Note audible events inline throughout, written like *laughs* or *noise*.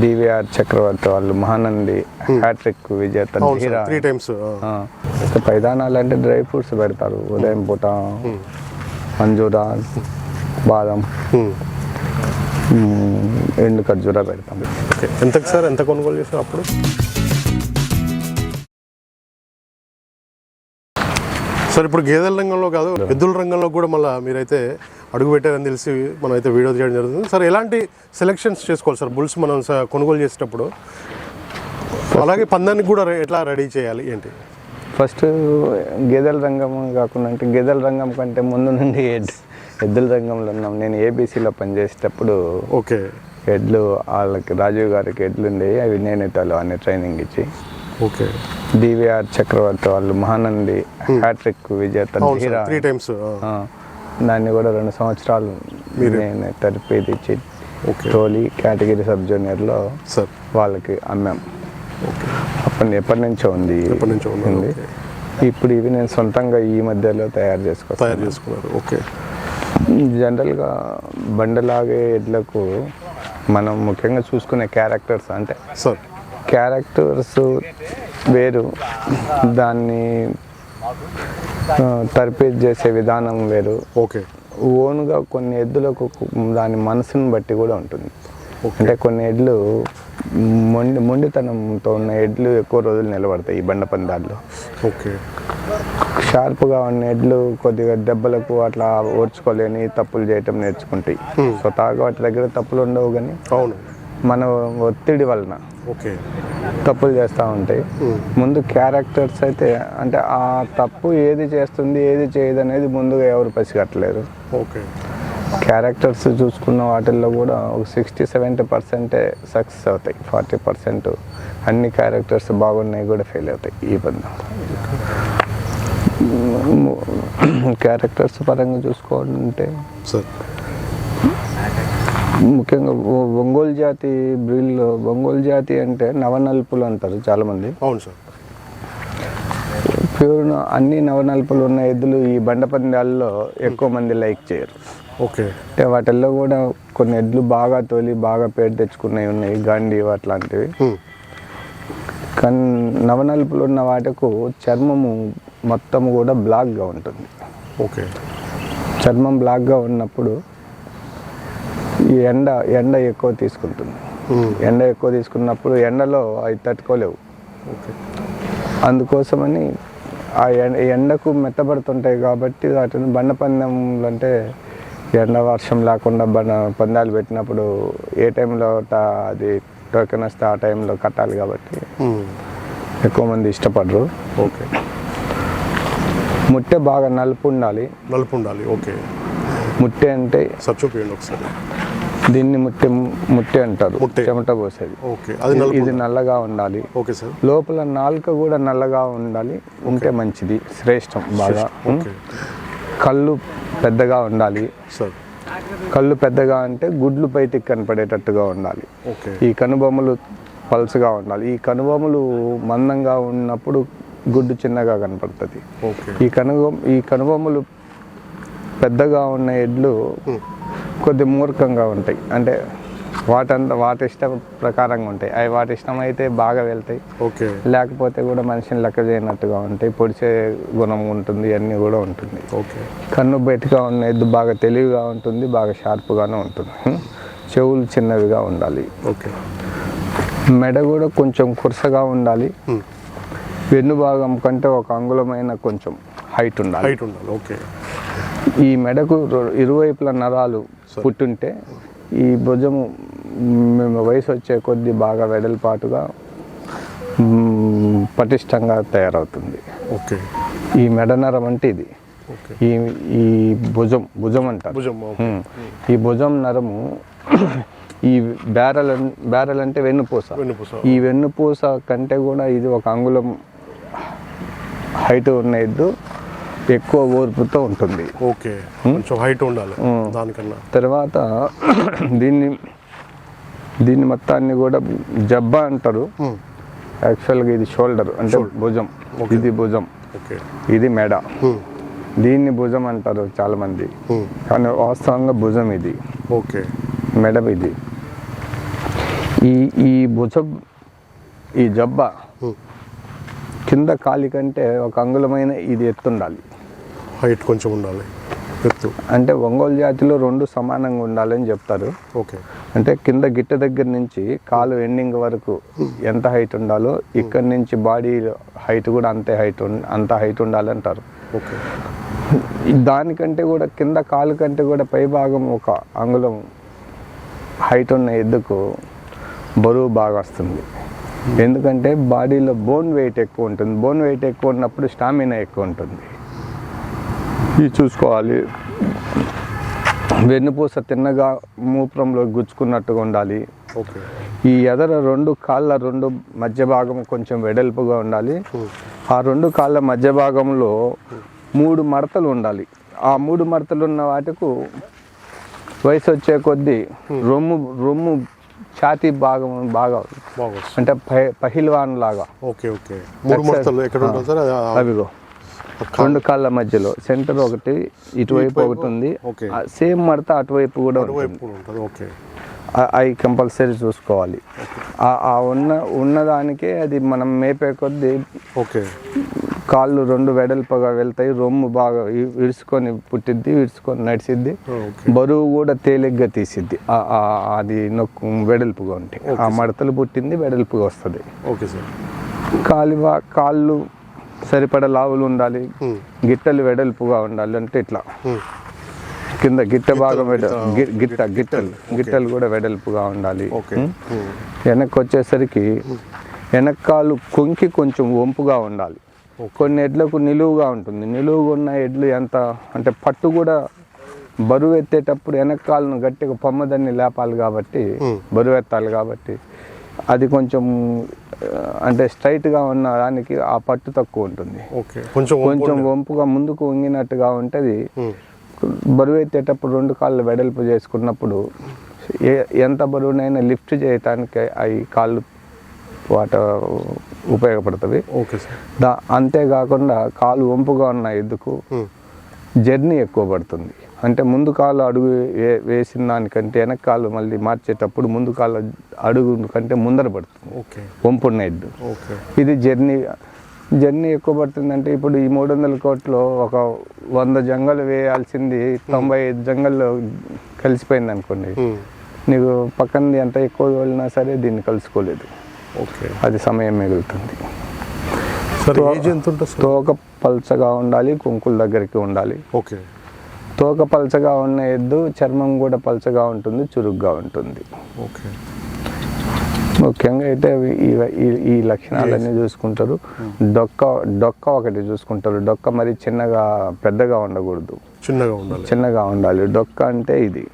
DVR Chakravarthi వాళ్ళు Mahanandi hat trick విజేత three times ఇంకా పైదానాలు అంటే డ్రై ఫ్రూట్స్ పెడతారు ఉదయం పూట. మంజూరా బాదం. మ్మ్, ఎండు ఖర్జూరా పెడతాం. ఎంతకు సార్ ఎంత కొనుగోలు చేశారు అప్పుడు? సార్ ఇప్పుడు గేదెల రంగంలో కాదు ఎద్దుల రంగంలో కూడా మళ్ళీ మీరైతే అడుగు పెట్టారని తెలిసి మనం అయితే వీడియో చేయడం జరుగుతుంది. సార్ ఎలాంటి సెలెక్షన్స్ చేసుకోవాలి సార్? బుల్స్ మనం కొనుగోలు చేసేటప్పుడు? అలాగే పందానికి కూడా ఎట్లా రెడీ చేయాలి? ఏంటి? ఫస్ట్ గేదెల రంగం కాకుండా అంటే గేదెల రంగం కంటే ముందు నుండి ఎద్దుల రంగంలో ఉన్నాం. నేను ఏబీసీలో పనిచేసేటప్పుడు ఓకే. ఎడ్లు వాళ్ళకి రాజీవ్ గారికి ఎడ్లు ఉండేవి. అవి నేనే తలో అని ట్రైనింగ్ ఇచ్చి ఓకే. డివిఆర్ చక్రవర్తి వాళ్ళు మహానంది హ్యాట్రిక్ విజేత త్రీ టైమ్స్ దాన్ని కూడా రెండు సంవత్సరాలు నేను ఇచ్చి ఓకే. తోలి కేటగిరీ సబ్ జూనియర్లో వాళ్ళకి అమ్మాం. అప్పటి ఎప్పటి నుంచో ఉంది ఉంది. ఇప్పుడు ఇవి నేను సొంతంగా ఈ మధ్యలో తయారు చేసుకోవచ్చు తయారు చేసుకున్నారు. ఓకే. జనరల్గా బండలాగే ఎడ్లకు మనం ముఖ్యంగా చూసుకునే క్యారెక్టర్స్ అంటే సార్ క్యారెక్టర్స్ వేరు. దాన్ని తర్పేజ్ చేసే విధానం వేరు. ఓకే. ఓన్గా కొన్ని ఎద్దులకు దాని మనసుని బట్టి కూడా ఉంటుంది. అంటే కొన్ని ఎడ్లు మొండి మొండితనంతో ఉన్న ఎడ్లు ఎక్కువ రోజులు నిలబడతాయి ఈ బండ పందాల్లో. ఓకే. షార్ప్గా ఉన్న ఎడ్లు కొద్దిగా దెబ్బలకు అట్లా ఓర్చుకోలేని తప్పులు చేయటం నేర్చుకుంటాయి. స్వతహాగా వాటి దగ్గర తప్పులు ఉండవు కానీ అవును. మన ఒత్తిడి వలన ఓకే. తప్పులు చేస్తూ ఉంటాయి. ముందు క్యారెక్టర్స్ అయితే అంటే ఆ తప్పు ఏది చేస్తుంది ఏది చేయదు అనేది ముందుగా ఎవరు పసిగట్టలేరు. ఓకే. క్యారెక్టర్స్ చూసుకున్న వాటిల్లో కూడా ఒక సిక్స్టీ సెవెంటీ పర్సెంటే సక్సెస్ అవుతాయి. ఫార్టీ పర్సెంట్ అన్ని క్యారెక్టర్స్ బాగున్నాయి కూడా ఫెయిల్ అవుతాయి ఈ బంధం. క్యారెక్టర్స్ పరంగా చూసుకోవాలంటే సార్. ముఖ్యంగా ఒంగోలు జాతి బ్రీడ్లో ఒంగోలు జాతి అంటే నవనల్పులు అంటారు చాలామంది. అవును సార్. ప్యూర్ అన్ని నవనల్పులు ఉన్న ఎద్దులు ఈ బండ పందాల్లో ఎక్కువ మంది లైక్ చేయరు. ఓకే. అంటే వాటిల్లో కూడా కొన్ని ఎడ్లు బాగా తోలి బాగా పేరు తెచ్చుకున్నవి ఉన్నాయి గాంధీ అట్లాంటివి. కానీ నవనలుపులు ఉన్న వాటికు చర్మము మొత్తం కూడా బ్లాక్గా ఉంటుంది. ఓకే. చర్మం బ్లాక్గా ఉన్నప్పుడు ఈ ఎండ ఎండ ఎక్కువ తీసుకుంటుంది. ఎండ ఎక్కువ తీసుకున్నప్పుడు ఎండలో అవి తట్టుకోలేవు. ఓకే. అందుకోసమని ఆ ఎండ ఎండకు మెత్తబడుతుంటాయి కాబట్టి వాటిని బండ పందెంలు అంటే ఎండ వర్షం లేకుండా బండ పందాలు పెట్టినప్పుడు ఏ టైంలో అది టోకెన్ వస్తే ఆ టైంలో కట్టాలి కాబట్టి. ఎక్కువ మంది ఇష్టపడరు. ఓకే. ముట్టె బాగా నలుపు ఉండాలి. నలుపు ఉండాలి. ఓకే. ముట్టె అంటే సార్ చూపించండి ఒకసారి. దీన్ని ముట్టె ముట్టె అంటారు. చెమట పోసేది. ఇది నల్లగా ఉండాలి. లోపల నాలుక కూడా నల్లగా ఉండాలి. ఉంటే మంచిది. శ్రేష్టం బాగా. కళ్ళు పెద్దగా ఉండాలి. కళ్ళు పెద్దగా అంటే గుడ్లు బయటికి కనపడేటట్టుగా ఉండాలి. ఓకే. ఈ కనుబొమ్మలు పల్స్గా ఉండాలి. ఈ కనుబొమ్మలు మందంగా ఉన్నప్పుడు గుడ్డు చిన్నగా కనపడుతుంది. ఈ కనుబొమ్మ ఈ కనుబొమ్మలు పెద్దగా ఉన్న ఎడ్లు. కొద్ది మూర్ఖంగా ఉంటాయి. అంటే వాటంత వాటి ఇష్టం ప్రకారంగా ఉంటాయి. అవి వాటి ఇష్టం అయితే బాగా వెళ్తాయి. ఓకే. లేకపోతే కూడా మనిషిని లెక్క చేయనట్టుగా ఉంటాయి. పొడిచే గుణం ఉంటుంది అన్నీ కూడా ఉంటుంది. ఓకే. కన్ను బయటగా ఉన్న ఎద్దు బాగా తెలివిగా ఉంటుంది బాగా షార్ప్గానే ఉంటుంది. చెవులు చిన్నవిగా ఉండాలి. ఓకే. మెడ కూడా కొంచెం కురసగా ఉండాలి. వెన్ను భాగం కంటే ఒక అంగుళమైన కొంచెం హైట్ ఉండాలి. హైట్ ఉండాలి. ఓకే. ఈ మెడకు ఇరువైపుల నరాలు పుట్టుంటే ఈ భుజము మ్, వయసు వచ్చే కొద్దీ బాగా వెడల్పాటుగా పటిష్టంగా తయారవుతుంది. ఓకే. ఈ మెడ నరం అంటే ఇది. ఈ ఈ భుజం భుజం అంటారు. ఈ భుజం నరము ఈ బ్యారల్ బ్యారల్ అంటే వెన్నుపూస. ఈ వెన్నుపూస కంటే కూడా ఇది ఒక అంగుళం హైట్ ఉన్న ఎక్కువ ఓర్పుతో ఉంటుంది. ఓకే. కొంచెం హైట్ ఉండాలి దానికన్నా. తర్వాత దీన్ని దీన్ని మొత్తాన్ని కూడా జబ్బా అంటారు. యాక్చువల్గా ఇది షోల్డర్ అంటే భుజం. ఇది భుజం. ఓకే. ఇది మెడ. దీన్ని భుజం అంటారు చాలామంది. Hmm. కానీ వాస్తవంగా భుజం ఇది. ఓకే. మెడ ఇది. ఈ ఈ భుజ ఈ జబ్బ. కింద కాలి కంటే ఒక అంగుళమైన ఇది ఎత్తుండాలి హైట్ కొంచెం ఉండాలి. ఎత్తు. అంటే ఒంగోలు జాతిలో రెండు సమానంగా ఉండాలని చెప్తారు. ఓకే అంటే కింద గిట్ట దగ్గర నుంచి కాలు ఎండింగ్ వరకు ఎంత హైట్ ఉండాలో ఇక్కడ నుంచి బాడీ హైట్ కూడా అంతే హైట్ ఉం- అంత హైట్ ఉండాలంటారు ఓకే దానికంటే కూడా కింద కాలు కంటే కూడా పై భాగం ఒక అంగుళం హైట్ ఉన్న ఎద్దుకు బరువు బాగా వస్తుంది. ఎందుకంటే బాడీలో బోన్ వెయిట్ ఎక్కువ ఉంటుంది. బోన్ వెయిట్ ఎక్కువ ఉన్నప్పుడు స్టామినా ఎక్కువ ఉంటుంది. ఇది చూసుకోవాలి. వెన్నుపూస తిన్నగా మూత్రంలో గుచ్చుకున్నట్టుగా ఉండాలి. ఓకే. ఈ ఎదర రెండు కాళ్ళ రెండు మధ్య భాగం కొంచెం వెడల్పుగా ఉండాలి. ఆ రెండు కాళ్ళ మధ్య భాగంలో మూడు మడతలు ఉండాలి. ఆ మూడు మడతలు ఉన్న వాటికు వయసు వచ్చే కొద్దీ రొమ్ము రొమ్ము ఛాతీ భాగం బాగా అంటే పహి పహిల్వాన్ లాగా. Okay okay. ఎక్కడ అవిగో రెండు కాళ్ళ మధ్యలో. సెంటర్ ఒకటి ఇటువైపు ఒకటి ఉంది. సేమ్ మడత అటువైపు కూడా ఉంటుంది. ఓకే. అవి కంపల్సరీ చూసుకోవాలి. ఆ- ఆ ఉన్న ఉన్నదానికే అది మనం మేపే కొద్దీ ఓకే. కాళ్ళు రెండు వెడల్పుగా వెళ్తాయి రొమ్ము బాగా విరుచుకొని పుట్టిద్ది విరుచుకొని నడిచిద్ది బరువు కూడా తేలిగ్గా తీసిద్ది. అది నొక్కు వెడల్పుగా ఉంటాయి ఆ మడతలు పుట్టింది వెడల్పుగా వస్తుంది. Okay sir. కాలువ కాళ్ళు సరిపడ లావులు ఉండాలి. గిట్టలు వెడల్పుగా ఉండాలి అంటే ఇట్లా. కింద గిట్ట భాగం గిట్ట గిట్టలు. గిట్టలు కూడా వెడల్పుగా ఉండాలి. వెనక్కి వచ్చేసరికి వెనక్కాలు కొంకి కొంచెం వంపుగా ఉండాలి. కొన్ని ఎడ్లకు నిలువుగా ఉంటుంది. నిలువుగా ఉన్న ఎడ్లు ఎంత? అంటే పట్టు కూడా బరువు ఎత్తేటప్పుడు వెనక్కాలను గట్టిగా పొమ్మదాన్ని లేపాలి కాబట్టి. బరువు ఎత్తాలి కాబట్టి అది కొంచెం అంటే స్ట్రైట్గా ఉన్న దానికి ఆ పట్టు తక్కువ ఉంటుంది. ఓకే. కొంచెం కొంచెం వంపుగా ముందుకు వంగినట్టుగా ఉంటుంది. బరువు ఎత్తేటప్పుడు రెండు కాళ్ళు వెడల్పు చేసుకున్నప్పుడు ఎంత బరువునైనా లిఫ్ట్ చేయటానికి అవి కాళ్ళు వాట ఉపయోగపడుతుంది. Okay sir. దా అంతేకాకుండా కాలు వంపుగా ఉన్న ఎద్దుకు. జర్నీ ఎక్కువ పడుతుంది. అంటే ముందు కాలు అడుగు వే- వేసిన దానికంటే వెనక కాలు మళ్ళీ మార్చేటప్పుడు ముందు కాలు అడుగు కంటే ముందర పడుతుంది. ఓకే. వంపున్న ఎద్దు. ఓకే. ఇది జర్నీ జర్నీ ఎక్కువ పడుతుందంటే ఇప్పుడు ఈ మూడు వందల కోట్లో ఒక వంద జంగలు వేయాల్సింది తొంభై ఐదు జంగల్లో కలిసిపోయింది అనుకోండి. నీకు పక్కనది ఎంత ఎక్కువ వెళ్ళినా సరే దీన్ని కలుసుకోలేదు. అది సమయం మిగులుతుంది. తోక పల్చగా ఉండాలి కుంకుల దగ్గరికి ఉండాలి. ఓకే తోక పల్చగా ఉన్న ఎద్దు చర్మం కూడా పల్చగా ఉంటుంది చురుగ్గా ఉంటుంది. ఓకే ముఖ్యంగా అయితే ఈ- లక్షణాలన్నీ చూసుకుంటారు. డొక్క డొక్క ఒకటి చూసుకుంటారు. డొక్క మరి చిన్నగా పెద్దగా ఉండకూడదు. చిన్నగా ఉండాలి. చిన్నగా ఉండాలి. డొక్క అంటే ఇది.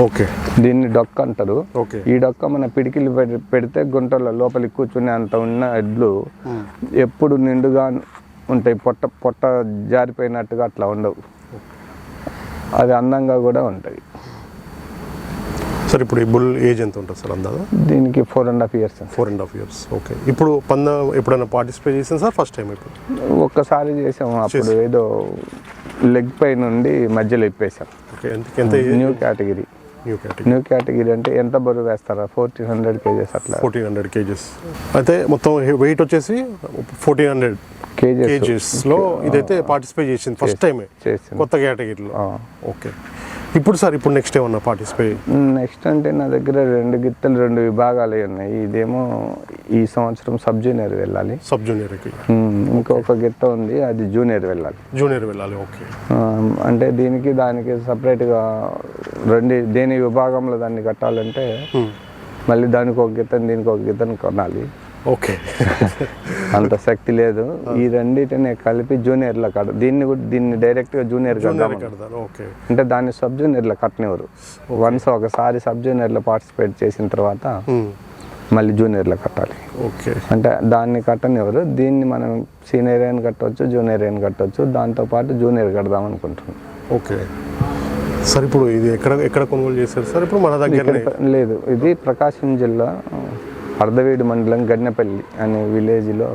ఓకే. దీన్ని డొక్క అంటారు. ఈ డొక్క మన పిడికిలు పెడి- పెడితే గుంటలో లోపలికి కూర్చునే అంత ఉన్న ఎడ్లు. ఎప్పుడు నిండుగా ఉంటాయి. పొట్ట పొట్ట జారిపోయినట్టుగా అట్లా ఉండవు. అది అందంగా కూడా ఉంటాయి. సార్ ఇప్పుడు ఈ బుల్ ఏజ్ ఎంత ఉంటుంది సార్ అందాదా దీనికి four and half years four and half years okay. ఇప్పుడు పంద ఎప్పుడైనా పార్టిసిపేట్ చేసింది సార్ ఫస్ట్ టైం ఇప్పుడు? ఒక్కసారి చేసాము. అప్పుడు ఏదో లెగ్ పై నుండి మధ్యలో ఇప్పేసాం. ఓకే. ఎంత new category new category new category అంటే ఎంత బరువు వేస్తారా? ఫోర్టీన్ హండ్రెడ్ కేజెస్ అట్లా. Fourteen hundred kgs. అయితే మొత్తం వెయిట్ వచ్చేసి ఫోర్టీన్ హండ్రెడ్ కేజెస్. లో ఇదైతే పార్టిసిపేట్ చేసింది. ఫస్ట్ టైమే కొత్త కేటగిరీలో ఓకే ఇప్పుడు సార్ ఇప్పుడు నెక్స్ట్ ఏమన్నా పార్టిసిపేట్ నెక్స్ట్ అంటే నా దగ్గర రెండు గిత్తలు రెండు విభాగాలు ఉన్నాయి. ఇదేమో ఈ సంవత్సరం సబ్ జూనియర్ వెళ్ళాలి. సబ్ జూనియర్కి ఉమ్, ఇంకొక గిత్త ఉంది అది జూనియర్ వెళ్ళాలి. జూనియర్ వెళ్ళాలి ఓకే అంటే దీనికి దానికి సపరేట్గా రెండు దేని విభాగంలో దాన్ని కట్టాలంటే మళ్ళీ దానికి ఒక గిత్తని దీనికి ఒక గిత్తని కొనాలి. ఓకే. *laughs* అంత శక్తి లేదు. ఈ రెండింటిని కలిపి జూనియర్లో కట్ట దీన్ని కూడా దీన్ని డైరెక్ట్గా జూనియర్ ఓకే. అంటే దాన్ని సబ్ జూనియర్లో కట్టనివ్వరు వన్స్ ఒకసారి సబ్ జూనియర్లో పార్టిసిపేట్ చేసిన తర్వాత మళ్ళీ జూనియర్లో కట్టాలి. ఓకే. అంటే దాన్ని కట్టనివ్వరు దీన్ని మనం సీనియర్ అయిన కట్టవచ్చు జూనియర్ అయిన కట్టవచ్చు దాంతోపాటు జూనియర్ కడదాం అనుకుంటున్నాం. ఓకే. సార్ ఇప్పుడు ఇది ఎక్కడ ఎక్కడ కొనుగోలు చేశారు సార్? ఇప్పుడు మన ఇక్కడ లేదు. ఇది ప్రకాశం జిల్లా అర్ధవీడు మండలం గన్నెపల్లి అనే విలేజ్లో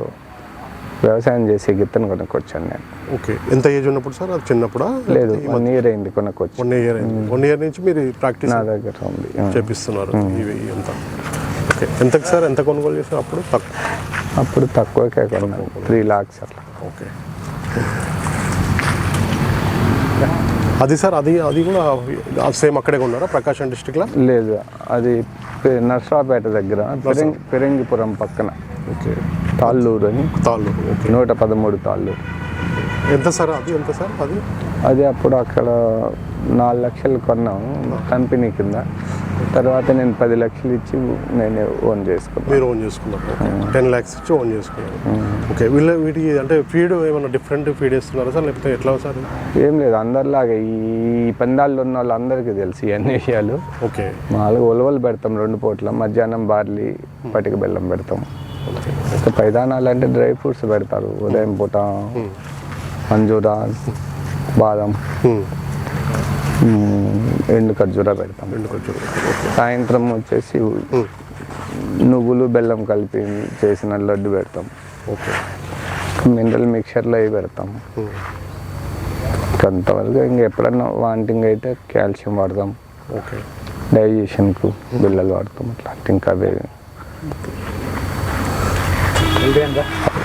వ్యవసాయం చేసే గిత్తను కొనుక్కొచ్చాను నేను. ఓకే. ఎంత ఏజ్ ఉన్నప్పుడు సార్? అది చిన్నప్పుడా? లేదు వన్ ఇయర్ అయింది కొనకొచ్చి వన్ ఇయర్ అయింది. వన్ ఇయర్ నుంచి మీరు ప్రాక్టీస్ నా దగ్గర ఉంది. ఆ. చేపిస్తున్నారు. ఇవి అంతా. ఓకే. ఎంతకు సార్? ఎంత కొనుగోలు చేశారు అప్పుడు? తక్కువ అప్పుడు తక్కువకే కొన్నాను. త్రీ లాక్స్ అట్లా. ఓకే. అది సార్ అది అది కూడా సేమ్ అక్కడే కొన్నారా? ప్రకాశం డిస్టిక్లో లేదు అది నర్సరావుపేట దగ్గర పెరంగి పెరంగిపురం పక్కన. ఓకే. తాళ్ళూరు అని. తాళ్ళు ఓకే. నూట పదమూడు తాళ్ళూరు. ఎంత సార్ అది? ఎంత సార్ అది? అది అప్పుడు అక్కడ నాలుగు లక్షలు కొన్నాము కంపెనీ కింద. తర్వాత నేను పది లక్షలు ఇచ్చి నేను ఓన్ చేసుకున్నాను మీరు ఓన్ చేసుకున్నారు. టెన్ ల్యాక్స్ ఇచ్చి ఓన్ చేసుకున్నారు. ఓకే. వీళ్ళ వీటికి అంటే ఫీడ్ ఏమైనా డిఫరెంట్ ఫీడ్ ఇస్తున్నారా సార్? లేకపోతే ఎట్లా సార్? ఏం లేదు అందరిలాగా ఈ పందాల్లో ఉన్న వాళ్ళందరికీ తెలుసు ఈ అన్ని విషయాలు. ఓకే. మామూలుగా ఉలవలు పెడతాం రెండు పూట్ల మధ్యాహ్నం బార్లీ పటిక బెల్లం పెడతాం. పైదానాలు అంటే డ్రై ఫ్రూట్స్ పెడతారు ఉదయం పూట అంజూరా బాదం. ఎండు ఖర్జూరా పెడతాం. రెండు కొంచెం సాయంత్రం వచ్చేసి నువ్వులు బెల్లం కలిపి చేసిన లడ్డు పెడతాం. ఓకే. మినరల్ మిక్చర్లో అవి పెడతాం. అంతవరకు ఇంక ఎప్పుడన్నా వాంటింగ్ అయితే కాల్షియం వాడతాం. ఓకే. డైజెషన్కు బిళ్ళలు వాడతాం. అట్లా ఇంకా అవే.